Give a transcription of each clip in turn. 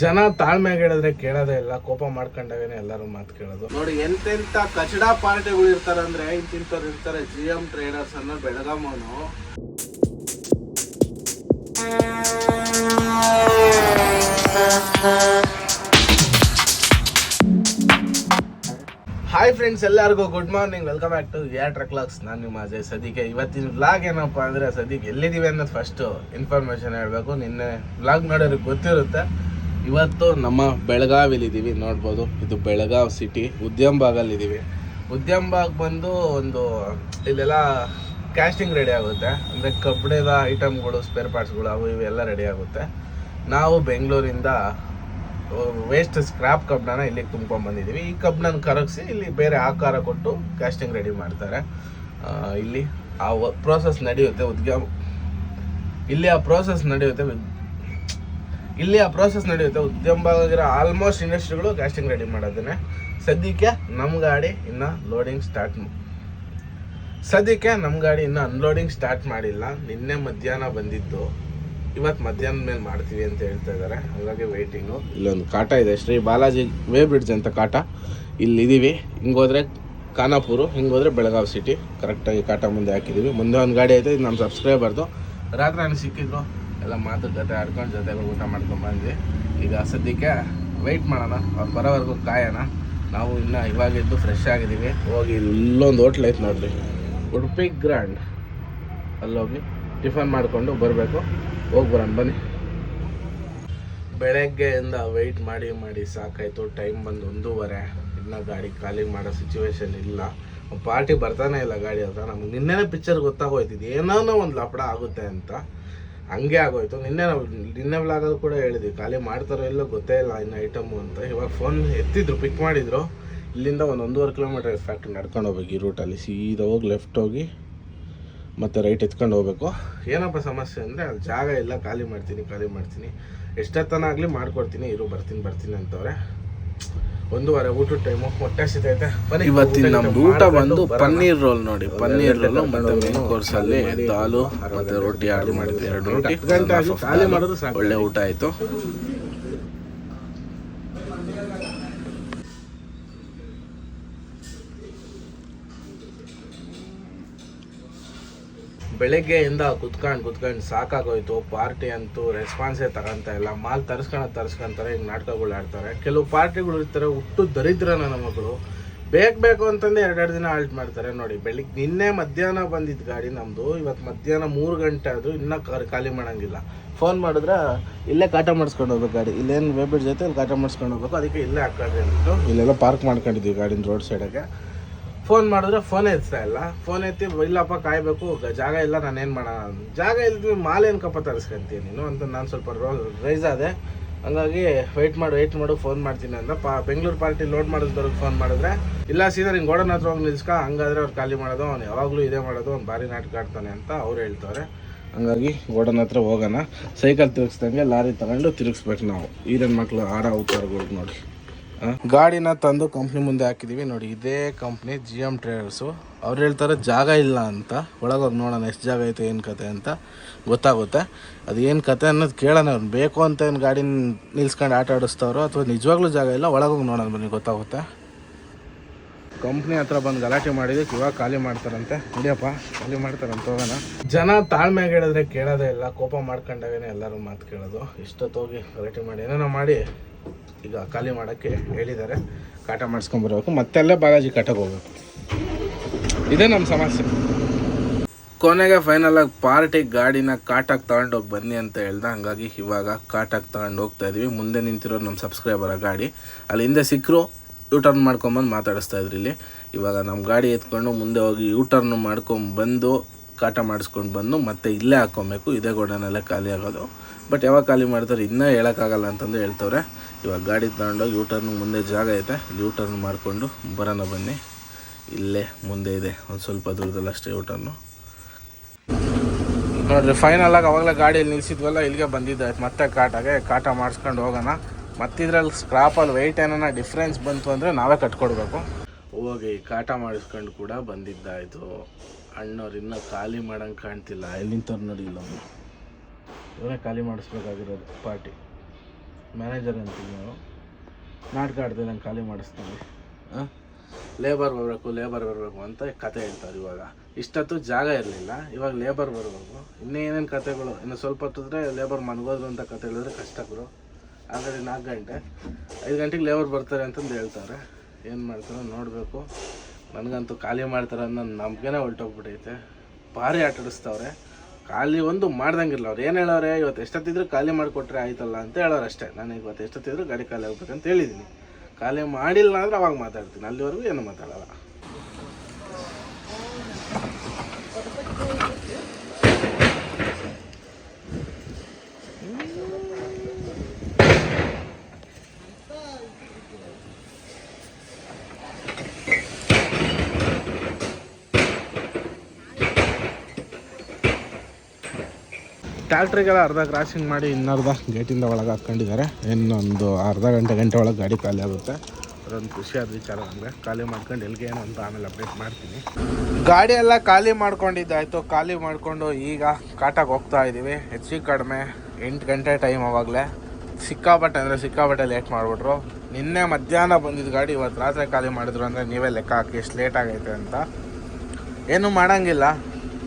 ಜನ ತಾಳ್ಮೆಗೆ ಹೇಳಿದ್ರೆ ಕೇಳೋದೇ ಇಲ್ಲ ಕೋಪ ಮಾಡ್ಕೊಂಡಾಗೇನೆ ಎಲ್ಲರೂ ಮಾತು ಕೇಳೋದು. ನೋಡಿ ಎಂತೆಂತ ಕಚಡ ಪಾರ್ಟಿಗಳು ಇರ್ತಾರೆ ಅಂದ್ರೆ ಇಂತಿಂತವ್ರು ಇರ್ತಾರೆ ಜಿ ಎಂ ಟ್ರೇಡರ್ಸ್ ಅನ್ನೋ ಬೆಳಗಾಮನು ಹಾಯ್ ಫ್ರೆಂಡ್ಸ್ ಎಲ್ಲರಿಗೂ good morning welcome back to your truck vlogs ನಾನು ನಿಮ್ಮ ಅಜಯ್. ಸದ್ಯಕ್ಕೆ ಇವತ್ತಿನ ವ್ಲಾಗ್ ಏನಪ್ಪ ಅಂದರೆ ಸದ್ಯಕ್ಕೆ ಎಲ್ಲಿದ್ದೀವಿ ಅನ್ನೋದು ಫಸ್ಟು ಇನ್ಫಾರ್ಮೇಷನ್ ಹೇಳಬೇಕು. ನಿನ್ನೆ ವ್ಲಾಗ್ ನೋಡೋರಿಗೆ ಗೊತ್ತಿರುತ್ತೆ. ಇವತ್ತು ನಮ್ಮ ಬೆಳಗಾವಿಲಿದ್ದೀವಿ, ನೋಡ್ಬೋದು. ಇದು ಬೆಳಗಾವ್ ಸಿಟಿ ಉದ್ಯಮ ಭಾಗಲ್ಲಿದ್ದೀವಿ ಉದ್ಯಮ ಭಾಗ ಬಂದು ಒಂದು, ಇಲ್ಲೆಲ್ಲ ಕ್ಯಾಸ್ಟಿಂಗ್ ರೆಡಿ ಆಗುತ್ತೆ. ಅಂದರೆ ಕಬ್ಬಣದ ಐಟಮ್ಗಳು ಸ್ಪೇರ್ ಪಾರ್ಟ್ಸ್ಗಳು ಅವು ಇವೆಲ್ಲ ರೆಡಿ ಆಗುತ್ತೆ. ನಾವು ಬೆಂಗಳೂರಿಂದ ವೇಸ್ಟ್ ಸ್ಕ್ರಾಪ್ ಕಬ್ಬಣನ ಇಲ್ಲಿಗೆ ತುಂಬ್ಕೊಂಡ್ ಬಂದಿದ್ದೀವಿ. ಈ ಕಬ್ಬಣನ ಕರಗಿಸಿ ಇಲ್ಲಿ ಬೇರೆ ಆಕಾರ ಕೊಟ್ಟು ಕ್ಯಾಸ್ಟಿಂಗ್ ರೆಡಿ ಮಾಡ್ತಾರೆ. ಇಲ್ಲಿ ಆ ಪ್ರೋಸೆಸ್ ನಡೆಯುತ್ತೆ. ಉದ್ಯಮ ಇಲ್ಲಿ ಆ ಪ್ರೋಸೆಸ್ ನಡೆಯುತ್ತೆ. ಇಲ್ಲಿ ಆ ಪ್ರೋಸೆಸ್ ನಡೆಯುತ್ತೆ ಉದ್ಯಮವಾಗಿರೋ ಆಲ್ಮೋಸ್ಟ್ ಇಂಡಸ್ಟ್ರಿಗಳು ಕ್ಯಾಸ್ಟಿಂಗ್ ರೆಡಿ ಮಾಡೋದನ್ನೇ. ಸದ್ಯಕ್ಕೆ ನಮ್ಮ ಗಾಡಿ ಇನ್ನು ಲೋಡಿಂಗ್ ಸ್ಟಾರ್ಟ್ ಸದ್ಯಕ್ಕೆ ನಮ್ಮ ಗಾಡಿ ಇನ್ನು ಅನ್ಲೋಡಿಂಗ್ ಸ್ಟಾರ್ಟ್ ಮಾಡಿಲ್ಲ. ನಿನ್ನೆ ಮಧ್ಯಾಹ್ನ ಬಂದಿತ್ತು. ಇವತ್ತು ಮಧ್ಯಾಹ್ನದ ಮೇಲೆ ಮಾಡ್ತೀವಿ ಅಂತ ಹೇಳ್ತಾ ಇದ್ದಾರೆ ಹಾಗಾಗಿ ವೆಯ್ಟಿಂಗು ಇಲ್ಲೊಂದು ಕಾಟ ಇದೆ. ಶ್ರೀ ಬಾಲಾಜಿ ವೇ ಬ್ರಿಡ್ಜ್ ಅಂತ ಕಾಟ. ಇಲ್ಲಿದ್ದೀವಿ ಹಿಂಗೋದ್ರೆ ಖಾನಾಪುರು ಹಿಂಗೋದ್ರೆ ಬೆಳಗಾವಿ ಸಿಟಿ ಕರೆಕ್ಟಾಗಿ ಕಾಟ ಮುಂದೆ ಹಾಕಿದ್ದೀವಿ ಮುಂದೆ ಒಂದು ಗಾಡಿ ಐತೆ. ಇದು ನಮ್ಮ ಸಬ್ಸ್ಕ್ರೈಬರ್ದು ರಾತ್ರಿ ನನಗೆ ಸಿಕ್ಕಿದ್ರು. ಎಲ್ಲ ಮಾತುಕತೆ ಆಡ್ಕೊಂಡು ಜೊತೆಗೆ ಊಟ ಮಾಡ್ಕೊಂಡು ಬಂದ್ವಿ. ಈಗ ಸದ್ಯಕ್ಕೆ ವೆಯ್ಟ್ ಮಾಡೋಣ, ಅವ್ರು ಬರೋವರೆಗೂ ಕಾಯೋಣ. ನಾವು ಇನ್ನು ಇವಾಗಿದ್ದು ಫ್ರೆಶ್ ಆಗಿದ್ದೀವಿ. ಹೋಗಿ ಇಲ್ಲೊಂದು ಹೋಟ್ಲ್ ಐತೆ ನೋಡ್ರಿ. ಉಡುಪಿ ಗ್ರ್ಯಾಂಡ್ ಅಲ್ಲೋಗಿ ಟಿಫನ್ ಮಾಡಿಕೊಂಡು ಬರಬೇಕು. ಹೋಗಿ ಬರೋಣ, ಬನ್ನಿ. ಬೆಳಗ್ಗೆಯಿಂದ ವೆಯ್ಟ್ ಮಾಡಿ ಮಾಡಿ ಸಾಕಾಯಿತು. ಟೈಮ್ ಬಂದು ಒಂದೂವರೆ. ಇನ್ನು ಗಾಡಿ ಖಾಲಿ ಮಾಡೋ ಸಿಚುವೇಶನ್ ಇಲ್ಲ. ಪಾರ್ಟಿ ಬರ್ತಾನೆ ಇಲ್ಲ ಗಾಡಿ ಅಂತ ನಮ್ಗೆ ನಿನ್ನೆನೇ ಪಿಕ್ಚರ್ ಗೊತ್ತಾಗೋಯ್ತಿದ್ದು ಏನೋ ಒಂದು ಲಪಡ ಆಗುತ್ತೆ ಅಂತ. ಹಂಗೆ ಆಗೋಯ್ತು. ನಿನ್ನೆ ನಾವು, ನಿನ್ನೆ ವ್ಲಾಗಲ್ಲಿ ಕೂಡ ಹೇಳಿದ್ವಿ, ಖಾಲಿ ಮಾಡ್ತಾರೋ ಇಲ್ಲೋ ಗೊತ್ತೇ ಇಲ್ಲ ಇನ್ನು ಐಟಮು ಅಂತ. ಇವಾಗ ಫೋನ್ ಎತ್ತಿದ್ರು ಪಿಕ್ ಮಾಡಿದ್ರು. ಇಲ್ಲಿಂದ ಒಂದು ಒಂದೂವರೆ ಕಿಲೋಮೀಟರ್ ಫ್ಯಾಕ್ಟ್ರಿ ನಡ್ಕೊಂಡು ಹೋಗ್ಬೇಕು ಈ ರೂಟಲ್ಲಿ ಸೀದಾ ಹೋಗಿ ಲೆಫ್ಟ್ ಹೋಗಿ ಮತ್ತು ರೈಟ್ ಎತ್ಕೊಂಡು ಹೋಗ್ಬೇಕು. ಏನಪ್ಪ ಸಮಸ್ಯೆ ಅಂದರೆ ಅಲ್ಲಿ ಜಾಗ ಇಲ್ಲ, ಖಾಲಿ ಮಾಡ್ತೀನಿ ಖಾಲಿ ಮಾಡ್ತೀನಿ. ಎಷ್ಟೊತ್ತನ ಆಗಲಿ ಮಾಡ್ಕೊಡ್ತೀನಿ, ಇರು ಬರ್ತೀನಿ ಬರ್ತೀನಿ ಅಂತವ್ರೆ. ಒಂದೂವರೆ ಊಟದ ಟೈಮು ಹೊಟ್ಟೆ ಬನ್ನಿ ಇವತ್ತಿನ ನಮ್ದು ಊಟ ಬಂದು ಪನ್ನೀರ್ ರೋಲ್ ನೋಡಿ. ಪನ್ನೀರ್ ರೋಲ್ ಮತ್ತೆ ಮೇನ್ ಕೋರ್ಸ್ ಅಲ್ಲಿ ದಾಲು ಮತ್ತೆ ರೊಟ್ಟಿ ಆರ್ಡರ್ ಮಾಡಿದ್ವಿ ಎರಡು ರೊಟ್ಟಿ. ಒಳ್ಳೆ ಊಟ ಆಯ್ತು. ಬೆಳಗ್ಗೆಯಿಂದ ಕುತ್ಕೊಂಡು ಕುತ್ಕೊಂಡು ಸಾಕಾಗೋಯ್ತು ಪಾರ್ಟಿ ಅಂತೂ ರೆಸ್ಪಾನ್ಸೇ ತಗೊಂತ ಇಲ್ಲ. ಮಾಲ್ ತರಿಸ್ಕೊಂಡು ತರಿಸ್ಕೊಂತಾರೆ ಹಿಂಗೆ ನಾಟಕಗಳು ಆಡ್ತಾರೆ. ಕೆಲವು ಪಾರ್ಟಿಗಳು ಇರ್ತಾರೆ, ಹುಟ್ಟು ದರಿದ್ರನ ನನ್ನ ಮಗಳು. ಬೇಕು ಬೇಕು ಅಂತಂದು ಎರಡೆರಡು ದಿನ ಆಲ್ಟ್ ಮಾಡ್ತಾರೆ. ನೋಡಿ ಬೆಳಿಗ್ಗೆ ನಿನ್ನೆ ಮಧ್ಯಾಹ್ನ ಬಂದಿದ್ದು ಗಾಡಿ ನಮ್ಮದು ಇವತ್ತು ಮಧ್ಯಾಹ್ನ ಮೂರು ಗಂಟೆ ಅದು ಇನ್ನೂ ಖಾಲಿ ಖಾಲಿ ಮಾಡೋಂಗಿಲ್ಲ. ಫೋನ್ ಮಾಡಿದ್ರೆ ಇಲ್ಲೇ ಕಾಟ ಮಾಡಿಸ್ಕೊಂಡು ಹೋಗ್ಬೇಕು ಗಾಡಿ. ಇಲ್ಲೇನು ವೇಬಿಡ್ ಜೊತೆ ಇಲ್ಲಿ ಕಾಟ ಮಾಡಿಸ್ಕೊಂಡು ಹೋಗ್ಬೇಕು. ಅದಕ್ಕೆ ಇಲ್ಲೇ ಹಾಕೊಳ್ರಿ ಅಂದ್ಬಿಟ್ಟು, ಇಲ್ಲೆಲ್ಲ ಪಾರ್ಕ್ ಮಾಡ್ಕೊಂಡಿದ್ದೀವಿ ಗಾಡಿನ ರೋಡ್ ಸೈಡಾಗೆ ಫೋನ್ ಮಾಡಿದ್ರೆ ಫೋನ್ ಎತ್ತಾ ಇಲ್ಲ. ಫೋನ್ ಎತ್ತಿ, ಇಲ್ಲಪ್ಪ, ಕಾಯ್ಬೇಕು, ಜಾಗ ಇಲ್ಲ ನಾನು ಏನು ಮಾಡೋಣ ಜಾಗ ಇಲ್ದಿ ಮಾಲ್ ಏನು ಕಪ್ಪ ತರಿಸ್ಕೊಂತೀನಿ ನೀನು ಅಂತ ನಾನು ಸ್ವಲ್ಪ ರೋ ರೈಸ್ ಆದೆ. ಹಂಗಾಗಿ ವೆಯ್ಟ್ ಮಾಡು ವೆಯ್ಟ್ ಮಾಡು ಫೋನ್ ಮಾಡ್ತೀನಿ ಅಂತ ಪಾ ಬೆಂಗಳೂರು ಪಾರ್ಟಿ ಲೋಡ್ ಬರೋದು ಫೋನ್ ಮಾಡಿದ್ರೆ, ಇಲ್ಲ ಸೀದಾ ನಿಂಗೆ ಗೋಡನ್ ಹತ್ರ ಹೋಗಿ ನಿಲ್ಸ್ಕ, ಹಂಗಾದ್ರೆ ಅವ್ರು ಖಾಲಿ ಮಾಡೋದು, ಅವ್ನು ಯಾವಾಗಲೂ ಇದೇ ಮಾಡೋದು, ಅವ್ನು ಭಾರಿ ನಾಟಕ ಆಡ್ತಾನೆ ಅಂತ ಅವ್ರು ಹೇಳ್ತಾರೆ ಹಂಗಾಗಿ ಗೋಡನ್ ಹತ್ರ ಹೋಗೋಣ. ಸೈಕಲ್ ತಿರುಗಿಸ್ದಂಗೆ ಲಾರಿ ತಗೊಂಡು ತಿರುಗಿಸ್ಬೇಕು ನಾವು. ಈರನ್ ಮಕ್ಳು ಆಡ ಅವತಾರಗಳು ನೋಡಿ. ಗಾಡಿನ ತಂದು ಕಂಪ್ನಿ ಮುಂದೆ ಹಾಕಿದೀವಿ. ನೋಡಿ, ಇದೇ ಕಂಪ್ನಿ ಜಿ ಎಂ ಟ್ರೇಡರ್ಸು ಅವ್ರು ಹೇಳ್ತಾರೆ, ಜಾಗ ಇಲ್ಲ ಅಂತ. ಒಳಗೋಗಿ ನೋಡೋಣ, ಎಷ್ಟು ಜಾಗ ಐತೆ, ಏನು ಕತೆ ಅಂತ ಗೊತ್ತಾಗುತ್ತೆ. ಅದು ಏನು ಕತೆ ಅನ್ನೋದು ಕೇಳೋಣ. ಅವ್ರು ಬೇಕು ಅಂತ ಏನು ಗಾಡಿ ನಿಲ್ಸ್ಕೊಂಡು ಆಟ ಆಡಿಸ್ತವ್ರು ಅಥವಾ ನಿಜವಾಗ್ಲೂ ಜಾಗ ಇಲ್ಲ, ಒಳಗೋಗಿ ನೋಡೋಣ ಬನ್ನಿ, ಗೊತ್ತಾಗುತ್ತೆ. ಕಂಪ್ನಿ ಹತ್ರ ಬಂದು ಗಲಾಟೆ ಮಾಡಿದಕ್ಕೆ ಇವಾಗ ಖಾಲಿ ಮಾಡ್ತಾರಂತೆ. ನಡಿಯಪ್ಪ ಖಾಲಿ ಮಾಡ್ತಾರಂತ, ಹೋಗೋಣ. ಜನ ತಾಳ್ಮೆಗೆ ಹೇಳಿದ್ರೆ ಕೇಳೋದೇ ಇಲ್ಲ. ಕೋಪ ಮಾಡ್ಕೊಂಡಾಗೇನೆ ಎಲ್ಲರೂ ಮಾತು ಕೇಳೋದು. ಇಷ್ಟೊತ್ತೋಗಿ ಗಲಾಟೆ ಮಾಡಿ. ಏನೇನೋ ಮಾಡಿ. ಈಗ ಖಾಲಿ ಮಾಡೋಕ್ಕೆ ಹೇಳಿದ್ದಾರೆ. ಕಾಟ ಮಾಡ್ಸ್ಕೊಂಡ್ಬರ್ಬೇಕು ಮತ್ತೆ ಅಲ್ಲೇ ಬಾಲಾಜಿ ಕಟ್ಟಕ್ಕೆ ಹೋಗ್ಬೇಕು. ಇದೇ ನಮ್ಮ ಸಮಸ್ಯೆ. ಕೊನೆಗೆ ಫೈನಲಾಗಿ ಪಾರ್ಟಿಗೆ ಪಾರ್ಟಿ ಗಾಡಿನ ಕಾಟಾಗಿ ತಗೊಂಡೋಗಿ ಬನ್ನಿ ಅಂತ ಹೇಳ್ದೆ. ಹಂಗಾಗಿ ಇವಾಗ ಕಾಟಾಗಿ ತಗೊಂಡು ಹೋಗ್ತಾ ಇದೀವಿ. ಮುಂದೆ ನಿಂತಿರೋ ನಮ್ಮ ಸಬ್ಸ್ಕ್ರೈಬರ ಗಾಡಿ. ಅಲ್ಲಿ ಹಿಂದೆ ಸಿಕ್ಕರು ಯೂ ಟರ್ನ್ ಮಾಡ್ಕೊಂಬಂದು ಮಾತಾಡಿಸ್ತಾ ಇದ್ರು ಇಲ್ಲಿ. ಇವಾಗ ನಮ್ಮ ಗಾಡಿ ಎತ್ಕೊಂಡು ಮುಂದೆ ಹೋಗಿ ಯೂ ಟರ್ನ್ ಮಾಡ್ಕೊಂಡು ಬಂದು, ಕಾಟ ಮಾಡಿಸ್ಕೊಂಡು ಬಂದು ಮತ್ತೆ ಇಲ್ಲೇ ಹಾಕ್ಕೊಬೇಕು. ಇದೇ ಗೋಡನಲ್ಲೇ ಖಾಲಿ ಆಗೋದು. ಬಟ್ ಯಾವಾಗ ಖಾಲಿ ಮಾಡ್ತಾರೆ ಇನ್ನೂ ಹೇಳೋಕ್ಕಾಗಲ್ಲ ಅಂತಂದು ಹೇಳ್ತವ್ರೆ. ಇವಾಗ ಗಾಡಿ ತಗೊಂಡೋಗಿ ಯೂ ಟರ್ನ್ ಮುಂದೆ ಜಾಗ ಐತೆ ಯೂ ಟರ್ನ್ ಮಾಡಿಕೊಂಡು ಬರೋಣ ಬನ್ನಿ. ಇಲ್ಲೇ ಮುಂದೆ ಇದೆ, ಒಂದು ಸ್ವಲ್ಪ ದೂರದಲ್ಲಿ ಅಷ್ಟೇ ಯೂ ಟರ್ನು ಫೈನಲ್ ಆಗಿ ಅವಾಗಲೇ ಗಾಡಿಯಲ್ಲಿ ನಿಲ್ಸಿದ್ವಲ್ಲ, ಇಲ್ಲಿಗೆ ಬಂದಿದ್ದಾಯ್ತು ಮತ್ತೆ ಕಾಟಾಗೆ ಕಾಟ ಮಾಡಿಸ್ಕೊಂಡು ಹೋಗೋಣ. ಮತ್ತಿದ್ರಲ್ಲಿ ಸ್ಕ್ರಾಪಲ್ಲಿ ವೆಯ್ಟ್ ಏನೋ ಡಿಫ್ರೆನ್ಸ್ ಬಂತು ಅಂದರೆ ನಾವೇ ಕಟ್ಕೊಡ್ಬೇಕು. ಹೋಗಿ ಕಾಟ ಮಾಡಿಸ್ಕೊಂಡು ಕೂಡ ಬಂದಿದ್ದಾಯಿತು. ಅಣ್ಣವ್ರು ಇನ್ನೂ ಖಾಲಿ ಮಾಡೋಂಗೆ ಕಾಣ್ತಿಲ್ಲ. ಎಲ್ಲಿಂತವ್ರು ನೋಡಿ ಇಲ್ಲ ಇವರೇ ಖಾಲಿ ಮಾಡಿಸ್ಬೇಕಾಗಿರೋದು ಪಾರ್ಟಿ. ಮ್ಯಾನೇಜರ್ ಅಂತೀವಿ ನಾವು. ನಾಟಕ ಆಡ್ತೀವಿ ನಂಗೆ ಖಾಲಿ ಮಾಡಿಸ್ತೀವಿ ಲೇಬರ್ ಬರಬೇಕು ಲೇಬರ್ ಬರಬೇಕು ಅಂತ ಕತೆ ಹೇಳ್ತಾರೆ ಇವಾಗ. ಇಷ್ಟೊತ್ತು ಜಾಗ ಇರಲಿಲ್ಲ, ಇವಾಗ ಲೇಬರ್ ಬರಬೇಕು. ಇನ್ನೇನೇನು ಕತೆಗಳು? ಇನ್ನು ಸ್ವಲ್ಪ ಹೊತ್ತಿದ್ರೆ ಲೇಬರ್ ಮನ್ಗೋದ್ರು ಅಂತ ಕತೆ ಹೇಳಿದ್ರೆ ಕಷ್ಟ ಗುರು. ಆಲ್ರೆಡಿ ನಾಲ್ಕು ಗಂಟೆ. ಐದು ಗಂಟೆಗೆ ಲೇಬರ್ ಬರ್ತಾರೆ ಅಂತಂದು ಹೇಳ್ತಾರೆ. ಏನು ಮಾಡ್ತಾರೋ ನೋಡಬೇಕು. ನನಗಂತೂ ಖಾಲಿ ಮಾಡ್ತಾರೆ ಅನ್ನೋ ನಂಬಿಕೆನೇ ಹೊಲ್ಟೋಗ್ಬಿಟ್ಟೈತೆ ಭಾರಿ ಆಟಾಡಿಸ್ತವ್ರೆ ಖಾಲಿ ಒಂದು ಮಾಡ್ದಂಗಿಲ್ಲ ಅವ್ರು ಏನು ಹೇಳೋರೆ? ಇವತ್ತು ಎಷ್ಟೊತ್ತಿದ್ರು ಖಾಲಿ ಮಾಡಿಕೊಟ್ರೆ ಆಯ್ತಲ್ಲ ಅಂತ ಹೇಳೋರು ಅಷ್ಟೇ. ನಾನು ಇವತ್ತು ಎಷ್ಟೊತ್ತಿದ್ರು ಗಾಡಿ ಖಾಲಿ ಆಗ್ಬೇಕಂತ ಹೇಳಿದ್ದೀನಿ ಖಾಲಿ ಮಾಡಿಲ್ಲ ಅಂದ್ರೆ ಅವಾಗ ಮಾತಾಡ್ತೀನಿ. ಅಲ್ಲಿವರೆಗೂ ಏನು ಮಾತಾಡಲ್ಲ. ಟ್ಯಾಕ್ಟ್ರಿಗೆಲ್ಲ ಅರ್ಧ ಕ್ರಾಸಿಂಗ್ ಮಾಡಿ ಇನ್ನರ್ಧ ಗೇಟಿಂದ ಒಳಗೆ ಹಾಕ್ಕೊಂಡಿದ್ದಾರೆ. ಇನ್ನೊಂದು ಅರ್ಧ ಗಂಟೆ ಗಂಟೆ ಒಳಗೆ ಗಾಡಿ ಖಾಲಿ ಆಗುತ್ತೆ. ಅದೊಂದು ಖುಷಿಯಾದ ವಿಚಾರ ಅಂದರೆ ಖಾಲಿ ಮಾಡ್ಕೊಂಡು ಎಲ್ಲಿಗೆ ಏನು ಅಂತ ಆಮೇಲೆ ಅಪ್ಡೇಟ್ ಮಾಡ್ತೀನಿ. ಗಾಡಿ ಎಲ್ಲ ಖಾಲಿ ಮಾಡ್ಕೊಂಡಿದ್ದಾಯಿತು ಖಾಲಿ ಮಾಡಿಕೊಂಡು ಈಗ ಕಾಟಾಗ ಹೋಗ್ತಾ ಇದ್ದೀವಿ ಹೆಚ್ಚು ಕಡಿಮೆ ಎಂಟು ಗಂಟೆ ಟೈಮ್ ಅವಾಗಲೇ. ಸಿಕ್ಕಾಪಟ್ಟೆ ಅಂದರೆ ಸಿಕ್ಕಾಪಟ್ಟೆ ಲೇಟ್ ಮಾಡಿಬಿಟ್ರು. ನಿನ್ನೆ ಮಧ್ಯಾಹ್ನ ಬಂದಿದ್ದ ಗಾಡಿ ಇವತ್ತು ರಾತ್ರಿ ಖಾಲಿ ಮಾಡಿದ್ರು ಅಂದರೆ ನೀವೇ ಲೆಕ್ಕ ಹಾಕಿ ಎಷ್ಟು ಲೇಟ್ ಆಗೈತೆ ಅಂತ. ಏನು ಮಾಡಂಗಿಲ್ಲ.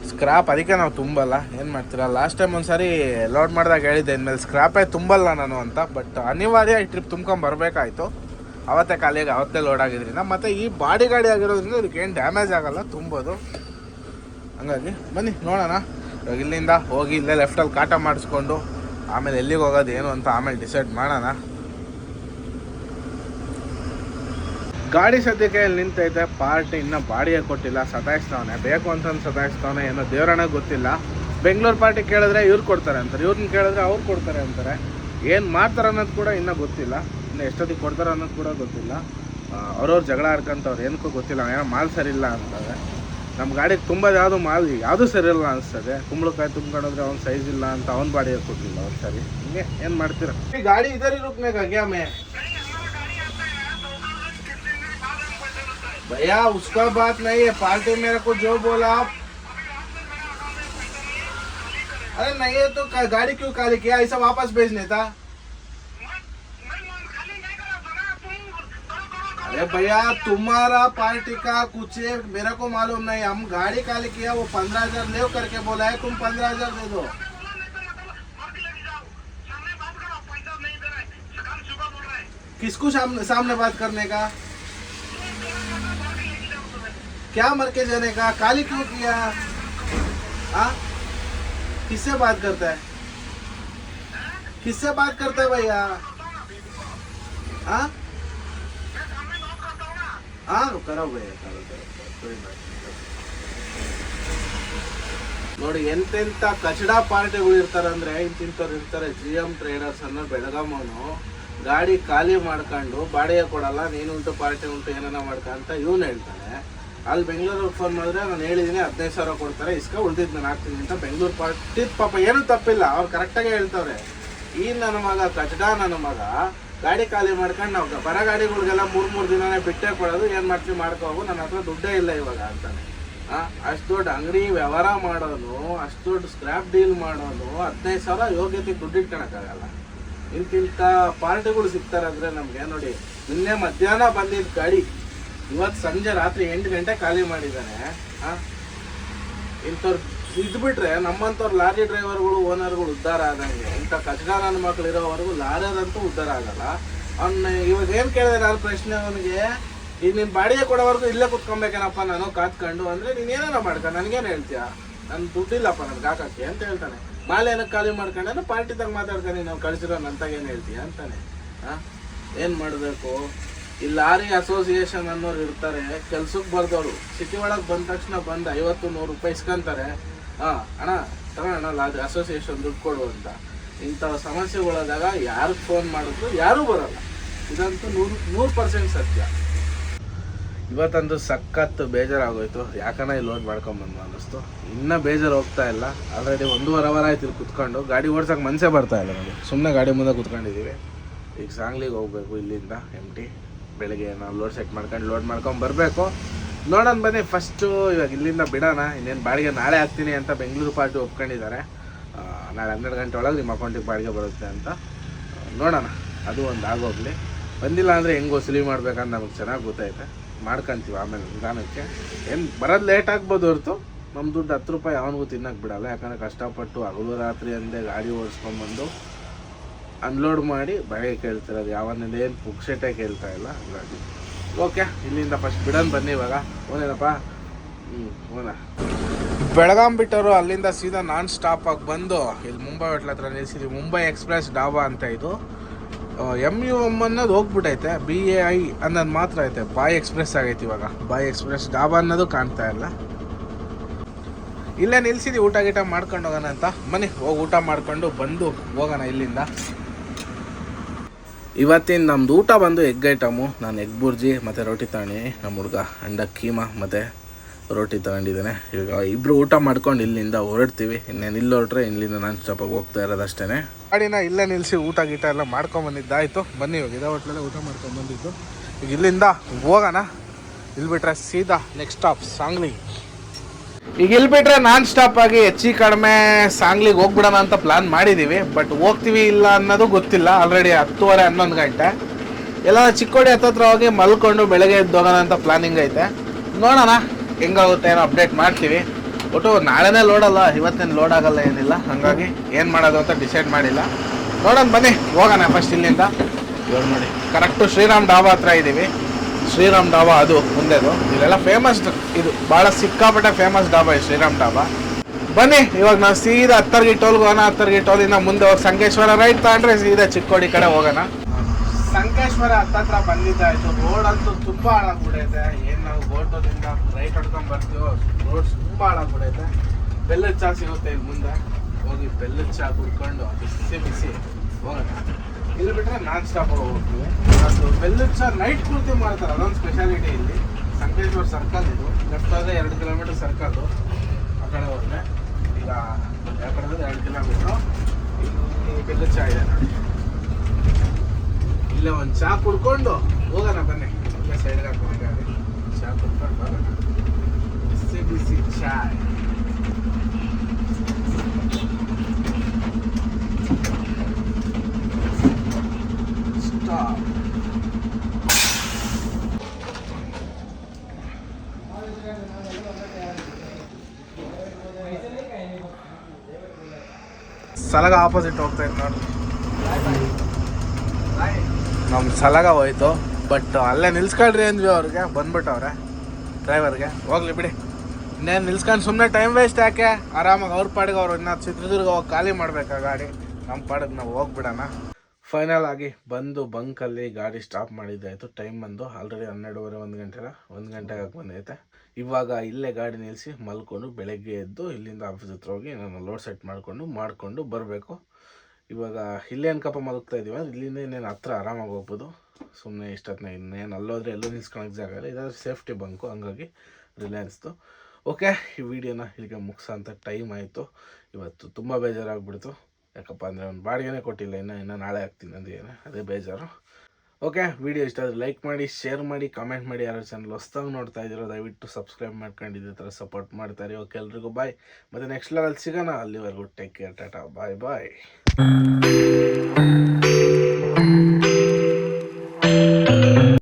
ಸ್ಕ್ರಾಪ್ ಅದಕ್ಕೆ ನಾವು ತುಂಬಲ್ಲ. ಏನು ಮಾಡ್ತೀರಾ? ಲಾಸ್ಟ್ ಟೈಮ್ ಒಂದ್ಸರಿ ಲೋಡ್ ಮಾಡಿದಾಗ ಹೇಳಿದ್ದೆ, ಇನ್ಮೇಲೆ ಸ್ಕ್ರಾಪೇ ತುಂಬಲ್ಲ ನಾನು ಅಂತ. ಬಟ್ ಅನಿವಾರ್ಯ ಈ ಟ್ರಿಪ್ ತುಂಬ್ಕೊಂಡು ಬರಬೇಕಾಯ್ತು. ಅವತ್ತೇ ಖಾಲಿಯಾಗಿ ಅವತ್ತೇ ಲೋಡ್ ಆಗಿದ್ರಿಂದ. ಮತ್ತು ಈ ಬಾಡಿ ಗಾಡಿ ಆಗಿರೋದ್ರಿಂದ ಇದಕ್ಕೆ ಡ್ಯಾಮೇಜ್ ಆಗಲ್ಲ, ತುಂಬೋದು. ಹಂಗಾಗಿ ಬನ್ನಿ, ನೋಡೋಣ. ಇಲ್ಲಿಂದ ಹೋಗಿ ಇಲ್ಲೇ ಲೆಫ್ಟಲ್ಲಿ ಕಾಟ ಮಾಡಿಸ್ಕೊಂಡು, ಆಮೇಲೆ ಎಲ್ಲಿಗೆ ಹೋಗೋದು ಏನು ಅಂತ ಆಮೇಲೆ ಡಿಸೈಡ್ ಮಾಡೋಣ. ಗಾಡಿ ಸದ್ಯಕ್ಕೆ ಇಲ್ಲಿ ನಿಂತೈತೆ, ಪಾರ್ಟಿ ಇನ್ನೂ ಬಾಡಿಗೆ ಕೊಟ್ಟಿಲ್ಲ, ಸತಾಯಿಸ್ತಾವನೆ. ಬೇಕು ಅಂತಂದು ಸತಾಯಿಸ್ತಾವನೆ, ಏನೋ ದೇವರಣ ಗೊತ್ತಿಲ್ಲ. ಬೆಂಗಳೂರು ಪಾರ್ಟಿ ಕೇಳಿದ್ರೆ ಇವ್ರು ಕೊಡ್ತಾರೆ ಅಂತಾರೆ. ಇವ್ರನ್ನ ಕೇಳಿದ್ರೆ ಅವ್ರು ಕೊಡ್ತಾರೆ ಅಂತಾರೆ. ಏನು ಮಾಡ್ತಾರೆ ಅನ್ನೋದು ಕೂಡ ಇನ್ನೂ ಗೊತ್ತಿಲ್ಲ. ಇನ್ನು ಎಷ್ಟೊತ್ತಿಗೆ ಕೊಡ್ತಾರೆ ಅನ್ನೋದು ಕೂಡ ಗೊತ್ತಿಲ್ಲ. ಅವ್ರವ್ರ ಜಗಳ ಆಡ್ಕೊಂತವ್ರು. ಏನಕ್ಕೂ ಗೊತ್ತಿಲ್ಲ. ಏನೋ ಮಾಲ್ ಇಲ್ಲ ಅಂತಾರೆ ನಮ್ಮ ಗಾಡಿಗೆ ತುಂಬೋದು ಯಾವುದು ಮಾಲ್ ಯಾವುದು ಸರಿ ಇಲ್ಲ ಅನಿಸ್ತದೆ. ಕುಂಬಳಕಾಯಿ ತುಂಬ್ಕೊಂಡ್ರೆ ಅವ್ನ ಸೈಜ್ ಇಲ್ಲ ಅಂತ ಅವ್ನ ಬಾಡಿಗೆ ಕೊಟ್ಟಿಲ್ಲ ಅವ್ರು ಸರಿ. ಹಿಂಗೆ ಏನು ಮಾಡ್ತೀರಾ? ಈ ಗಾಡಿ ಇದರಿ ರೂಪ್ನಾಗ ಗ್ಯಾಮೆ भैया, उसका बात नहीं है। पार्टी मेरे को जो बोला आप। अरे नहीं है तो गाड़ी क्यों खाली किया? ऐसा वापस भेजने था। अरे भैया, तुम्हारा पार्टी का कुछ मेरे को मालूम नहीं। हम गाड़ी खाली किया, वो पंद्रह हज़ार ले करके बोला है, तुम पंद्रह हज़ार दे दो। किसको सामने बात करने का? क्या मर के जाने का काली क्यों किया हाँ किससे बात करता है किससे बात करता है भैया हाँ हाँ करो भैया करो करो करो, कोई बात नहीं, करो. ನೋಡಿ ಎಂತೆಂಥ ಕಚಡ ಪಾರ್ಟಿಗಳು ಇರ್ತಾರೆ ಅಂದ್ರೆ ಇಂತಿಂಥವ್ರು ಇರ್ತಾರೆ ಜಿ ಎಮ್ ಟ್ರೇಡರ್ಸ್ ಅನ್ನೋ ಬೆಳಗಾಮವನು ಗಾಡಿ ಖಾಲಿ ಮಾಡ್ಕೊಂಡು ಬಾಡಿಗೆ ಕೊಡಲ್ಲ ನೀನು ಉಂಟು ಪಾರ್ಟಿ ಉಂಟು ಏನಾನ ಮಾಡ್ಕೊಂತ ಇವನು ಹೇಳ್ತಾನೆ ಅಲ್ಲಿ ಬೆಂಗಳೂರಿಗೆ ಫೋನ್ ಮಾಡಿದ್ರೆ ನಾನು ಹೇಳಿದ್ದೀನಿ ಹದಿನೈದು ಸಾವಿರ ಕೊಡ್ತಾರೆ, ಇಸ್ಕ ಉಳ್ದಿದ್ದು ನಾನು ಹಾಕ್ತೀನಿ ಅಂತ ಬೆಂಗಳೂರು ಪಾರ್ಟಿ ಪಾಪ ಏನೂ ತಪ್ಪಿಲ್ಲ, ಅವ್ರು ಕರೆಕ್ಟಾಗೇ ಹೇಳ್ತವ್ರೆ. ಈ ನನ್ನ ಮಗ ಕಚಡ ನನ್ನ ಮಗ, ಗಾಡಿ ಖಾಲಿ ಮಾಡ್ಕೊಂಡು ನಾವು ಬರ ಗಾಡಿಗಳಿಗೆಲ್ಲ ಮೂರು ಮೂರು ದಿನನೇ ಬಿಟ್ಟೇ ಕೊಡೋದು, ಏನು ಮಾಡ್ತೀವಿ ಮಾಡ್ಕೋ ಹೋಗು ನನ್ನ ಹತ್ರ ದುಡ್ಡೇ ಇಲ್ಲ ಇವಾಗ ಅಂತಾನೆ. ಅಷ್ಟು ದೊಡ್ಡ ಅಂಗಡಿ ವ್ಯವಹಾರ ಮಾಡೋನು, ಅಷ್ಟು ದೊಡ್ಡ ಸ್ಕ್ರಾಪ್ ಡೀಲ್ ಮಾಡೋನು, ಹದಿನೈದು ಸಾವಿರ ಯೋಗ್ಯತೆಗೆ ದುಡ್ಡು ಇಟ್ಕೊಳಕ್ಕಾಗಲ್ಲ. ಇಂತಿಂಥ ಪಾರ್ಟಿಗಳು ಸಿಗ್ತಾರೆ ಅಂದರೆ ನಮಗೆ ನೋಡಿ, ನಿನ್ನೆ ಮಧ್ಯಾಹ್ನ ಬಂದಿದ್ದ ಗಾಡಿ ಇವತ್ತು ಸಂಜೆ ರಾತ್ರಿ ಎಂಟು ಗಂಟೆ ಖಾಲಿ ಮಾಡಿದ್ದಾರೆ. ಇಂಥವ್ರು ಇದು ಬಿಟ್ರೆ ನಮ್ಮಂಥವ್ರು ಲಾರಿ ಡ್ರೈವರ್ಗಳು, ಓನರ್ಗಳು ಉದ್ಧಾರ ಆದಂಗೆ. ಇಂಥ ಕಚಡ ನನ್ನ ಮಕ್ಳು ಇರೋವರೆಗೂ ಲಾರಿಯದಂತೂ ಉದ್ಧಾರ ಆಗಲ್ಲ. ಅವ್ನು ಇವಾಗ ಏನು ಕೇಳಿದೆ ನಾನು ಪ್ರಶ್ನೆ ಅವನಿಗೆ? ಈಗ ನೀನು ಬಾಡಿಗೆ ಕೊಡೋವರೆಗೂ ಇಲ್ಲೇ ಕುತ್ಕೊಬೇಕೇನಪ್ಪ ನಾನು ಕಾತ್ಕೊಂಡು ಅಂದರೆ ನೀನು ಏನಾರ ಮಾಡ್ಕ, ನನಗೇನು ಹೇಳ್ತೀಯ? ನನ್ನ ದುಡ್ಡಿಲ್ಲಪ್ಪ, ನನ್ಗೆ ಹಾಕಕ್ಕೆ ಅಂತ ಹೇಳ್ತಾನೆ. ಮಾಲೆ ಏನಕ್ಕೆ ಖಾಲಿ ಮಾಡ್ಕೊಂಡೆ ಪಾರ್ಟಿದಾಗ ಮಾತಾಡ್ತಾನೆ ನಾವು ಕಳಿಸಿರೋ ನಂತಾಗ ಏನು ಹೇಳ್ತೀಯ ಅಂತಾನೆ. ಹಾಂ ಏನು ಮಾಡಬೇಕು? ಈ ಲಾರಿ ಅಸೋಸಿಯೇಷನ್ ಅನ್ನೋರು ಇರ್ತಾರೆ ಕೆಲ್ಸಕ್ಕೆ ಬರ್ದವರು. ಸಿಟಿ ಒಳಗೆ ಬಂದ ತಕ್ಷಣ ಬಂದು ಐವತ್ತು, ನೂರು ರೂಪಾಯಿ ಇಸ್ಕೊಂತಾರೆ. ಹಾಂ, ಅಣ್ಣ ತಗೋಣ ಲಾರಿ ಅಸೋಸಿಯೇಷನ್ ದುಡ್ಡು ಕೊಡು ಅಂತ. ಇಂಥ ಸಮಸ್ಯೆಗಳಾದಾಗ ಯಾರು ಫೋನ್ ಮಾಡಿದ್ರು ಯಾರೂ ಬರಲ್ಲ. ಇದಂತೂ ನೂರು ನೂರು ಪರ್ಸೆಂಟ್ ಸತ್ಯ. ಇವತ್ತಂತೂ ಸಖತ್ ಬೇಜಾರಾಗೋಯ್ತು. ಯಾಕನ ಇಲ್ಲಿ ಲೋಡ್ ಮಾಡ್ಕೊಂಬಂದು ಅನ್ನಿಸ್ತು ಇನ್ನೂ ಬೇಜಾರು ಹೋಗ್ತಾ ಇಲ್ಲ. ಆಲ್ರೆಡಿ ಒಂದೂವರೆ ಅವರ್ ಆಯ್ತು ಇಲ್ಲಿ ಕುತ್ಕೊಂಡು. ಗಾಡಿ ಓಡ್ಸೋಕೆ ಮನಸ್ಸೇ ಬರ್ತಾ ಇಲ್ಲ ನನಗೆ ಸುಮ್ಮನೆ ಗಾಡಿ ಮುಂದೆ ಕುತ್ಕೊಂಡಿದ್ದೀವಿ ಈಗ ಸಾಂಗ್ಲಿಗೆ ಹೋಗ್ಬೇಕು ಇಲ್ಲಿಂದ ಎಂ ಟಿ ಬೆಳಗ್ಗೆ ನಾವು ಲೋಡ್ ಸೆಟ್ ಮಾಡ್ಕೊಂಡು ಲೋಡ್ ಮಾಡ್ಕೊಂಡು ಬರಬೇಕು. ನೋಡೋಣ ಬನ್ನಿ ಫಸ್ಟು ಇವಾಗ ಇಲ್ಲಿಂದ ಬಿಡೋಣ. ಇನ್ನೇನು ಬಾಡಿಗೆ ನಾಳೆ ಹಾಕ್ತೀನಿ ಅಂತ ಬೆಂಗಳೂರು ಪಾರ್ಟಿ ಒಪ್ಕೊಂಡಿದ್ದಾರೆ. ನಾಳೆ ಹನ್ನೆರಡು ಗಂಟೆ ಒಳಗೆ ನಿಮ್ಮ ಅಕೌಂಟಿಗೆ ಬಾಡಿಗೆ ಬರುತ್ತೆ ಅಂತ. ನೋಡೋಣ. ಅದು ಒಂದು ಆಗೋಗ್ಲಿ. ಬಂದಿಲ್ಲ ಅಂದರೆ ಹೆಂಗೆ ವಸೂಲಿ ಮಾಡ್ಬೇಕಂತ ನಮಗೆ ಚೆನ್ನಾಗಿ ಗೊತ್ತೈತೆ ಮಾಡ್ಕೊಂತೀವಿ ಆಮೇಲೆ ನಿಧಾನಕ್ಕೆ. ಏನು ಬರೋದು ಲೇಟ್ ಆಗ್ಬೋದು ಹೊರತು. ನಮ್ಮ ದುಡ್ಡು ಹತ್ತು ರೂಪಾಯಿ ಅವನಿಗೂ ತಿನ್ನೋಕೆ ಬಿಡಲ್ಲ. ಯಾಕಂದರೆ ಕಷ್ಟಪಟ್ಟು ಹಗಲು ರಾತ್ರಿ ಅಂದೇ ಗಾಡಿ ಓಡಿಸ್ಕೊಂಬಂದು ಅನ್ಲೋಡ್ ಮಾಡಿ ಬಾಯಿಗೆ ಕೇಳ್ತಿರೋದು. ಯಾವನ್ನಿಂದ ಏನು ಪುಕ್ಸೆಟೇ ಕೇಳ್ತಾ ಇಲ್ಲ. ಹಂಗಾಗಿ. ಓಕೆ, ಇಲ್ಲಿಂದ ಫಸ್ಟ್ ಬಿಡೋಣ ಬನ್ನಿ ಇವಾಗ. ಓನೇನಪ್ಪ ಹ್ಞೂ ಓನ ಬೆಳಗಾಂ ಬಿಟ್ಟವರು ಅಲ್ಲಿಂದ ಸೀದಾ ನಾನ್ ಸ್ಟಾಪ್ ಆಗಿ ಬಂದು, ಇಲ್ಲಿ ಮುಂಬೈ ಹೋಟ್ಲ ಹತ್ರ ನಿಲ್ಸಿದ್ವಿ. ಮುಂಬೈ ಎಕ್ಸ್ಪ್ರೆಸ್ ಡಾಬಾ ಅಂತ ಇದು. ಎಂ ಯು ಎಂ ಅನ್ನೋದು ಹೋಗ್ಬಿಟ್ಟೈತೆ ಬಿ ಎ ಐ ಅನ್ನೋದು ಮಾತ್ರ ಐತೆ. ಬಾಯ್ ಎಕ್ಸ್ಪ್ರೆಸ್ ಆಗೈತೆ ಇವಾಗ. ಬಾಯ್ ಎಕ್ಸ್ಪ್ರೆಸ್ ಡಾಬಾ ಅನ್ನೋದು ಕಾಣ್ತಾ ಇಲ್ಲ. ಇಲ್ಲೇ ನಿಲ್ಸಿದ್ವಿ. ಊಟ ಗೀಟ ಮಾಡ್ಕೊಂಡು ಹೋಗೋಣ ಅಂತ. ಮನೆ ಹೋಗಿ ಊಟ ಮಾಡ್ಕೊಂಡು ಬಂದು ಹೋಗೋಣ ಇಲ್ಲಿಂದ. ಇವತ್ತಿನ ನಮ್ದು ಊಟ ಬಂದು ಎಗ್ ಐಟಮು ನಾನು ಎಗ್ ಬುರ್ಜಿ, ಮತ್ತು ರೋಟಿ ತಗೊಂಡಿ ನಮ್ಮ ಹುಡುಗ ಅಂಡ ಕೀಮಾ, ಮತ್ತು ರೋಟಿ ತಗೊಂಡಿದ್ದೇನೆ. ಈಗ ಇಬ್ಬರು ಊಟ ಮಾಡ್ಕೊಂಡು ಇಲ್ಲಿಂದ ಹೊರಡ್ತೀವಿ. ಇನ್ನೇನು ಇಲ್ಲಿ ಹೊರಟ್ರೆ ಇಲ್ಲಿಂದ ನಾನು ಸ್ಟಾಪಾಗಿ ಹೋಗ್ತಾ ಇರೋದಷ್ಟೇ ಗಾಡಿನ ಇಲ್ಲೇ ನಿಲ್ಲಿಸಿ ಊಟ ಗೀಟ ಎಲ್ಲ ಮಾಡ್ಕೊಂಡ್ ಬಂದಿದ್ದಾಯ್ತು. ಬನ್ನಿ ಇವಾಗ, ಇದೇ ಹೋಟ್ಲಲ್ಲೇ ಊಟ ಮಾಡ್ಕೊಂಡು ಬಂದಿದ್ದು. ಈಗ ಇಲ್ಲಿಂದ ಹೋಗೋಣ. ಇಲ್ಲಿ ಬಿಟ್ರೆ ಸೀದಾ ನೆಕ್ಸ್ಟ್ ಸ್ಟಾಪ್ ಸಾಂಗ್ಲಿ. ಈಗ ಇಲ್ಲಿ ಬಿಟ್ರೆ ನಾನ್ ಸ್ಟಾಪ್ ಆಗಿ ಹೆಚ್ಚಿ ಕಡಿಮೆ ಸಾಂಗ್ಲಿಗೆ ಹೋಗ್ಬಿಡೋಣ ಅಂತ ಪ್ಲಾನ್ ಮಾಡಿದ್ದೀವಿ ಬಟ್ ಹೋಗ್ತೀವಿ ಇಲ್ಲ ಅನ್ನೋದು ಗೊತ್ತಿಲ್ಲ. ಆಲ್ರೆಡಿ ಹತ್ತುವರೆ ಹನ್ನೊಂದು ಗಂಟೆ. ಎಲ್ಲ ಚಿಕ್ಕೋಡಿ ಹತ್ತತ್ರ ಹೋಗಿ ಮಲ್ಕೊಂಡು ಬೆಳಗ್ಗೆ ಎದ್ದು ಹೋಗೋಣ ಅಂತ ಪ್ಲಾನಿಂಗ್ ಐತೆ. ನೋಡೋಣ ಹೆಂಗಾಗುತ್ತೆ ಏನೋ ಅಪ್ಡೇಟ್ ಮಾಡ್ತೀವಿ. ಒಟ್ಟು ನಾಳೆನೇ ಲೋಡಲ್ಲ ಇವತ್ತೇನು ಲೋಡ್ ಆಗಲ್ಲ ಏನಿಲ್ಲ. ಹಾಗಾಗಿ ಏನು ಮಾಡೋದು ಅಂತ ಡಿಸೈಡ್ ಮಾಡಿಲ್ಲ. ನೋಡೋಣ ಬನ್ನಿ ಹೋಗೋಣ ಫಸ್ಟ್ ಇಲ್ಲಿಂದ. ನೋಡಿ ಕರೆಕ್ಟು ಶ್ರೀರಾಮ್ ಡಾಬಾ ಹತ್ರ ಇದ್ದೀವಿ ಶ್ರೀರಾಮ್ ಡಾಬಾ ಅದು ಮುಂದೆದು. ಇಲ್ಲೆಲ್ಲ ಫೇಮಸ್ ಇದು ಭಾಳ ಸಿಕ್ಕಾಪಟ್ಟೆ ಫೇಮಸ್ ಡಾಬಾ ಇದು ಶ್ರೀರಾಮ್ ಡಾಬಾ. ಬನ್ನಿ, ಇವಾಗ ನಾವು ಸೀದಾ ಹತ್ತರ್ಗಿ ಟೋಲ್ಗೆ ಹೋಗೋಣ, ಹತ್ತರ್ಗಿ ಟೋಲಿಂದ ಮುಂದೆ ಹೋಗಿ ಸಂಕೇಶ್ವರ ರೈಟ್ ತಗೊಂಡ್ರೆ ಸೀದಾ ಚಿಕ್ಕೋಡಿ ಕಡೆ ಹೋಗೋಣ. ಸಂಕೇಶ್ವರ ಹತ್ತತ್ರ ಬಂದಿದ್ದಾಯ್ತು. ರೋಡ್ ಅಂತೂ ತುಂಬಾ ಹಾಳಾಗ್ಬಿಡೈತೆ. ಏನ್ ನಾವು ರೈಟ್ ಹೊಡ್ಕೊಂಡ್ ಬರ್ತೀವೋ, ರೋಡ್ ತುಂಬಾ ಹಾಳಾಗ್ಬಿಡೈತೆ. ಬೆಲ್ಲದ ಚಾ ಸಿಗುತ್ತೆ ಇಲ್ಲಿ ಮುಂದೆ. ಹೋಗಿ ಬೆಲ್ಲದ ಚಾ ಕುಡ್ಕೊಂಡು ಬಿಸಿ ಬಿಸಿ ಹೋಗೋಣ. ಇಲ್ಲಿ ಬಿಟ್ರೆ ನಾನ್ ಸ್ಟಾಪ್ ಹೋಗ್ತೀವಿ ಅದು ಬೆಲ್ಲದ ಸರ್ ನೈಟ್ ಪೂರ್ತಿ ಮಾಡ್ತಾರೆ, ಅದೊಂದು ಸ್ಪೆಷಾಲಿಟಿ ಇಲ್ಲಿ. ಸಂಕೇಶ್ವರ ಸರ್ಕಲ್ ಇದು. ಲೆಫ್ಟ್ ಆದರೆ ಎರಡು ಕಿಲೋಮೀಟರ್ ಸರ್ಕಲ್ ಆ ಕಡೆ ಹೋದ್ರೆ. ಈಗ ಯಾವ ಕಡೆ ಎರಡು ಕಿಲೋಮೀಟ್ರು ಇಲ್ಲಿ ಬೆಲ್ಲದ ಚಾ ಇದೆ ನೋಡಿ. ಇಲ್ಲೇ ಒಂದು ಚಹಾ ಕುಡ್ಕೊಂಡು ಹೋಗೋಣ ಬನ್ನಿ. ಇಲ್ಲೇ ಸೈಡ್ಗೆ ಹಾಕೊಂಡು ಚಾ ಕುಡ್ಕೊಂಡು ಹೋಗೋಣ. ಬಿಸಿ ಬಿಸಿ ಚಾಯ್. ಸ್ಟಾಪ್ ಸಲಗ ಆಪೋಸಿಟ್ ಹೋಗ್ತಾ ನೋಡಿ. ನಮ್ಮ ಸಲಗ ಹೋಯ್ತು ಬಟ್ ಅಲ್ಲೇ ನಿಲ್ಸ್ಕೊಳ್ರಿ ಅಂದ್ವಿ ಅವ್ರಿಗೆ ಬಂದ್ಬಿಟ್ಟವ್ರೆ ಡ್ರೈವರ್ಗೆ ಹೋಗ್ಲಿ ಬಿಡಿ. ಇನ್ನೇನು ನಿಲ್ಸ್ಕೊಂಡು ಸುಮ್ಮನೆ ಟೈಮ್ ವೇಸ್ಟ್ ಯಾಕೆ? ಆರಾಮಾಗಿ ಅವ್ರ ಪಾಡಿಗೆ ಅವ್ರು ಇನ್ನೂ ಚಿತ್ರದುರ್ಗ ಹೋಗಿ ಖಾಲಿ ಮಾಡ್ಬೇಕಾ ಗಾಡಿ? ನಮ್ಮ ಪಾಡಿಗೆ ನಾವು ಹೋಗ್ಬಿಡೋಣ. ಫೈನಲ್ ಆಗಿ ಬಂದು ಬಂಕಲ್ಲಿ ಗಾಡಿ ಸ್ಟಾಪ್ ಮಾಡಿದ್ದಾಯಿತು ಟೈಮ್ ಬಂದು ಆಲ್ರೆಡಿ ಹನ್ನೆರಡುವರೆ ಒಂದು ಗಂಟೆನ ಒಂದು ಗಂಟೆಗೆ ಬಂದೈತೆ. ಇವಾಗ ಇಲ್ಲೇ ಗಾಡಿ ನಿಲ್ಲಿಸಿ ಮಲ್ಕೊಂಡು ಬೆಳಗ್ಗೆ ಎದ್ದು ಇಲ್ಲಿಂದ ಆಫೀಸ್ ಹತ್ರ ಹೋಗಿ ನಾನು ಲೋಡ್ ಸೆಟ್ ಮಾಡಿಕೊಂಡು ಮಾಡಿಕೊಂಡು ಬರಬೇಕು. ಇವಾಗ ಇಲ್ಲೇ ಅನ್ಕಪ್ಪ ಮಲಗ್ತಾ ಇದೀವ ಇಲ್ಲಿಂದ ಇನ್ನೇನು ಹತ್ರ ಆರಾಮಾಗಿ ಹೋಗ್ಬೋದು. ಸುಮ್ಮನೆ ಇಷ್ಟೊತ್ತಿನ ಇನ್ನೇನು ಅಲ್ಲೋದ್ರೆ ಎಲ್ಲೂ ನಿಲ್ಸ್ಕೊಳಕ್ಕೆ ಜಾಗ ಇಲ್ಲ. ಇದಾದ್ರೆ ಸೇಫ್ಟಿ ಬಂಕು ಹಂಗಾಗಿ ರಿಲಯನ್ಸ್ದು ಓಕೆ ಈ ವಿಡಿಯೋನ ಇಲ್ಲಿಗೆ ಮುಗಿಸೋ ಅಂತ ಟೈಮ್ ಆಯಿತು. ಇವತ್ತು ತುಂಬ ಬೇಜಾರಾಗ್ಬಿಡ್ತು. ಯಾಕಪ್ಪ ಅಂದರೆ ಅವ್ನು ಬಾಡಿಗೆನೇ ಕೊಟ್ಟಿಲ್ಲ, ಇನ್ನು, ಇನ್ನೂ ನಾಳೆ ಆಗ್ತೀನಿ ಅಂದೇನು ಅದೇ ಬೇಜಾರು. ಓಕೆ ವಿಡಿಯೋ ಇಷ್ಟ ಆದರೆ ಲೈಕ್ ಮಾಡಿ ಶೇರ್ ಮಾಡಿ ಕಾಮೆಂಟ್ ಮಾಡಿ. ಯಾರು ಚಾನಲ್ ಹೊಸ್ದಾಗಿ ನೋಡ್ತಾ ಇದ್ದೀರೋ, ದಯವಿಟ್ಟು ಸಬ್ಸ್ಕ್ರೈಬ್ ಮಾಡ್ಕೊಂಡು ಇದೇ ಥರ ಸಪೋರ್ಟ್ ಮಾಡ್ತಾರೆ ಓಕೆ ಎಲ್ರಿಗೂ ಬಾಯ್ ಮತ್ತು ನೆಕ್ಸ್ಟ್ ಲೆವೆಲ್ ಸಿಗೋಣ. ಅಲ್ಲಿವರೆಗೂ take care tata bye bye